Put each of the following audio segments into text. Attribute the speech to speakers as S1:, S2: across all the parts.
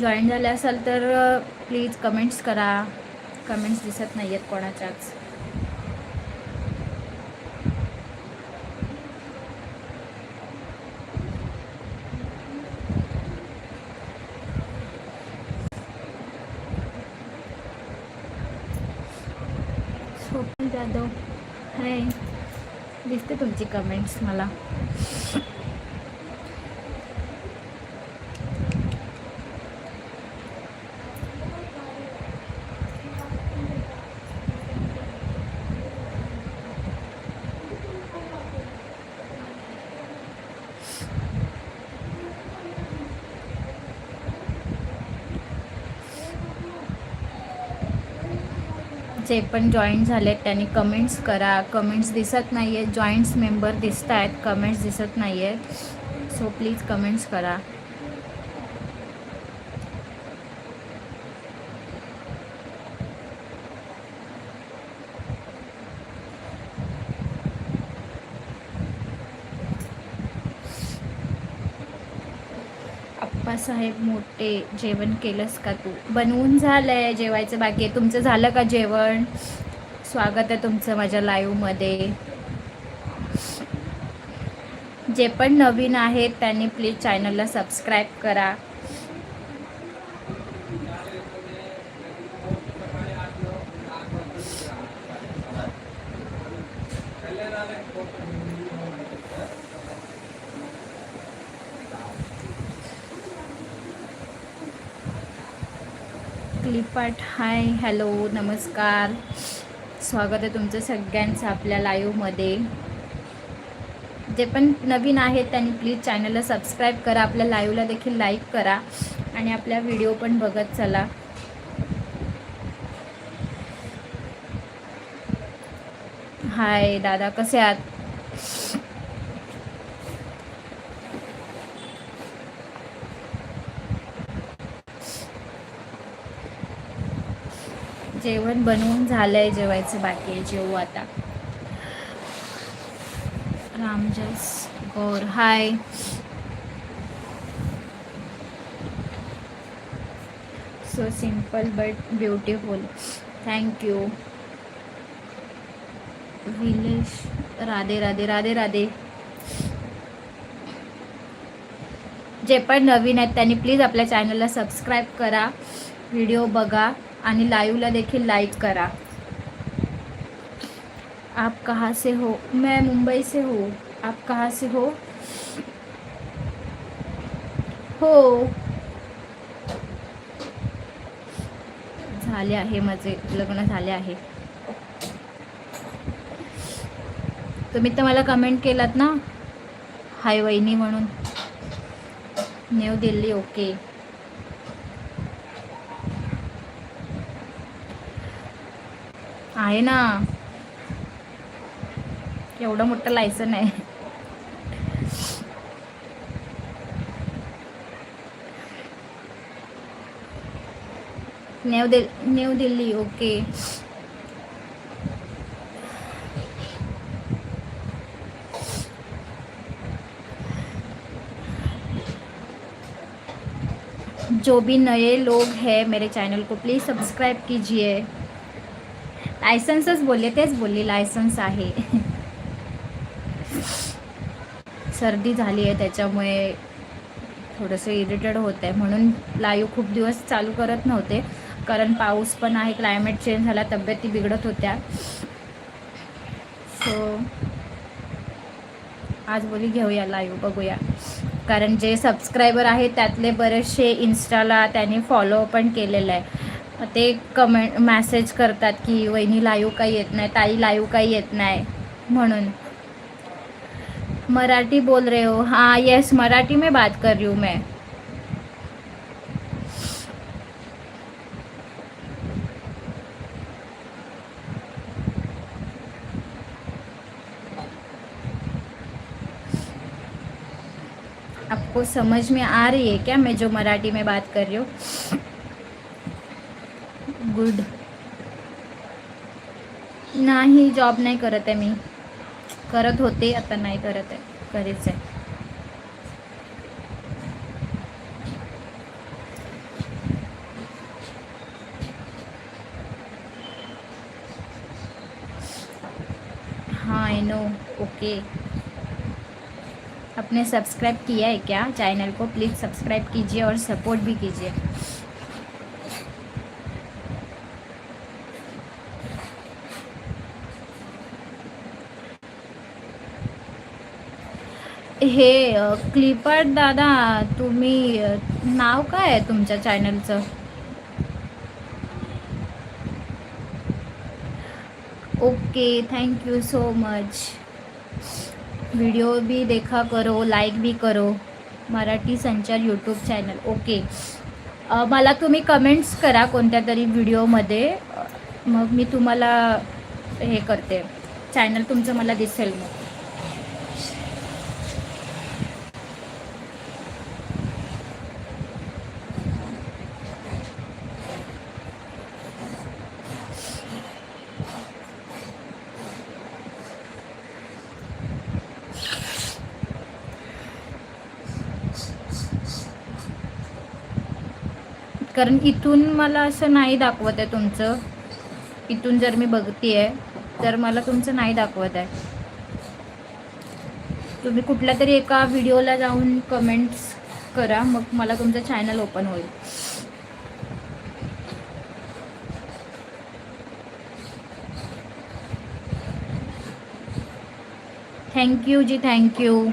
S1: Join झाले असाल तर प्लीज कमेंट्स करा. कमेंट्स दिसत नाही आहेत कोणाच्याच जाधव हाय. दिसते तुमची कमेंट्स मला. जे पण जॉईन झालेत त्यांनी कमेंट्स करा. कमेंट्स दिसत नाही आहेत जॉईंट्स मेंबर दिसत आहेत कमेंट्स दिसत नाही आहेत सो प्लीज कमेंट्स करा. बाबासाहेब मोठे जेवण केलंस का तू? बनवून झालं आहे जेवायचं बाकी आहे. तुमचं झालं का जेवण? स्वागत आहे तुमचं माझ्या लाईव्हमध्ये जे पण नवीन आहेत त्यांनी प्लीज चॅनलला सबस्क्राईब करा. क्लिपाट हाय हॅलो नमस्कार. स्वागत आहे तुमचं सगळ्यांचं आपल्या लाईव्हमध्ये जे पण नवीन आहेत त्यांनी प्लीज चॅनलला सबस्क्राईब करा. आपल्या लाईव्हला देखील लाईक करा. आणि आपल्या व्हिडिओ पण बघत चला. हाय दादा कसे आहात? जेवण बनवून झालं आहे जेवायचं बाकी आहे. जेवू आता. Ramjas Gaur. Hi so simple but beautiful thank you Vilesh Radhe Radhe Radhe Radhe जे पण नवीन आहेत त्यांनी प्लीज आपल्या चॅनलला सबस्क्राईब करा. व्हिडिओ बघा. आणि लाईव्हला देखील लाईक करा. आप कहाँ से हो? मैं मुंबई से हो. आप कहाँ से हो? हो. झाले आहे माझे. लग्न झाले आहे. तुम्ही तर मला कमेंट केलात ना? हाय वहिनी म्हणून. न्यू दिल्ली ओके आहे ना. एवढं मोठं लायसन आहे न्यू दिल, न्यू दिल्ली ओके जो भी नए लोग हैं मेरे चैनल को प्लीज़ सब्सक्राइब कीजिए। लायसन्सच बोलले तेच बोलली लायसन्स आहे. सर्दी झाली आहे त्याच्यामुळे थोडंसं इरिटेड होत आहे म्हणून लाईव्ह खूप दिवस चालू करत नव्हते. कारण पाऊस पण आहे क्लायमेट चेंज झाला तब्येती बिघडत होत्या. सो आज बोली घेऊया लाईव्ह बघूया. कारण जे सबस्क्रायबर आहेत त्यातले बरेचसे इन्स्टाला त्याने फॉलो पण केलेलं आहे. ते कमेंट मॅसेज करतात की वहिनी लाईव्ह काही येत नाही. ताई लाईव्ह काही येत नाही. म्हणून. मराठी बोल रहे हो. हाँ यस मराठी में बात कर रही हूँ मैं. आपको समझ में आ रही है क्या मैं जो मराठी में बात कर रही हूँ? गुड। नाही जॉब नाही करत आहे मी. करत होते, आता नाही करत आहे. करीच आहे. हाँ नो ओके आपने सब्सक्राइब किया है क्या? चैनल को प्लीज़ सब्सक्राइब कीजिए और सपोर्ट भी कीजिए। हे क्लिपर्ड दादा तुम्ही नाव काय आहे तुमच्या चॅनलचं okay thank you so much video भी देखा करो लाईक भी करो. मराठी संचार यूट्यूब चॅनल ओके मला तुम्ही कमेंट्स करा कोणत्या तरी व्हिडिओमध्ये मग मी तुम्हाला हे करते. चॅनल तुमचं मला दिसेल मग. कारण इथून मला असं नाही दाखवत आहे तुमचं. इथून जर मी बघते आहे तर मला तुमचं नाही दाखवत आहे. तुम्ही कुठल्या तरी एका व्हिडिओला जाऊन कमेंट्स करा मग मला तुमचं चॅनल ओपन होईल. Thank you ji thank you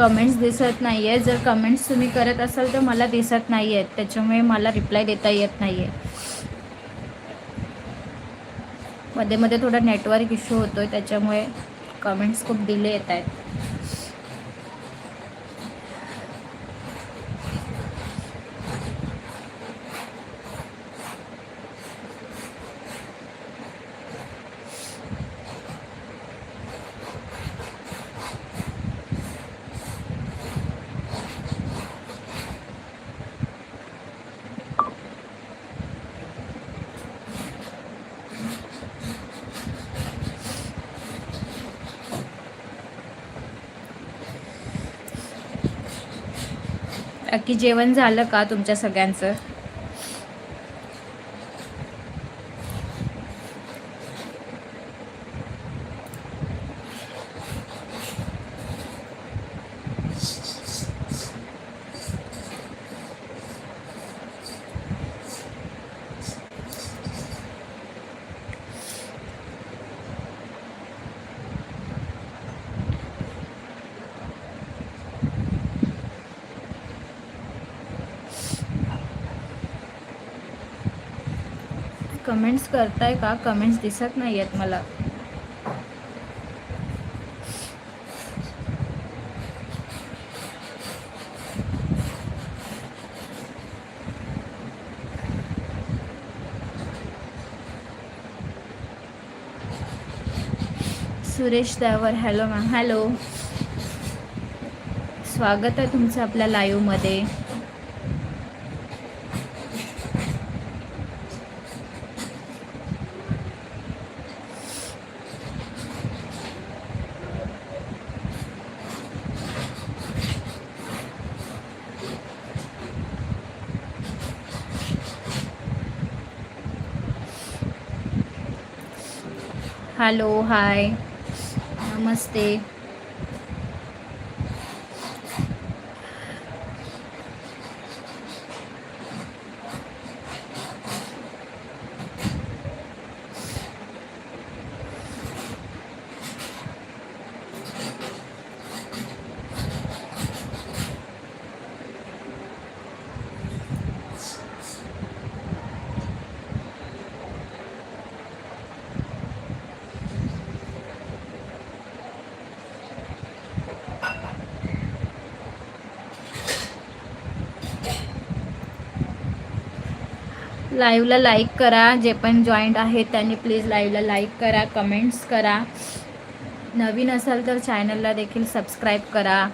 S1: comments दिसत नाही आहे जर कमेंट्स तुम्ही करत असाल तर मला दिसत नाही आहेत त्याच्यामुळे मला रिप्लाय देता येत नाही आहे मध्ये मध्ये थोडा नेटवर्क इश्यू होतो आहे त्याच्यामुळे कमेंट्स खूप डिले येत आहेत की जेवण झालं का तुमच्या सगळ्यांचं? कमेंट्स करताय का? कमेंट्स दिसत नाही आहेत मला. Suresh Dawar hello ma'am hello स्वागत आहे तुमचं आपल्या लाईव्हमध्ये हॅलो हाय नमस्ते लाईव्हला लाईक करा. जे पण जॉईंट आहेत त्यांनी प्लीज लाईव्हला लाईक करा कमेंट्स करा. नवीन असाल तर चॅनलला देखील सबस्क्राईब करा.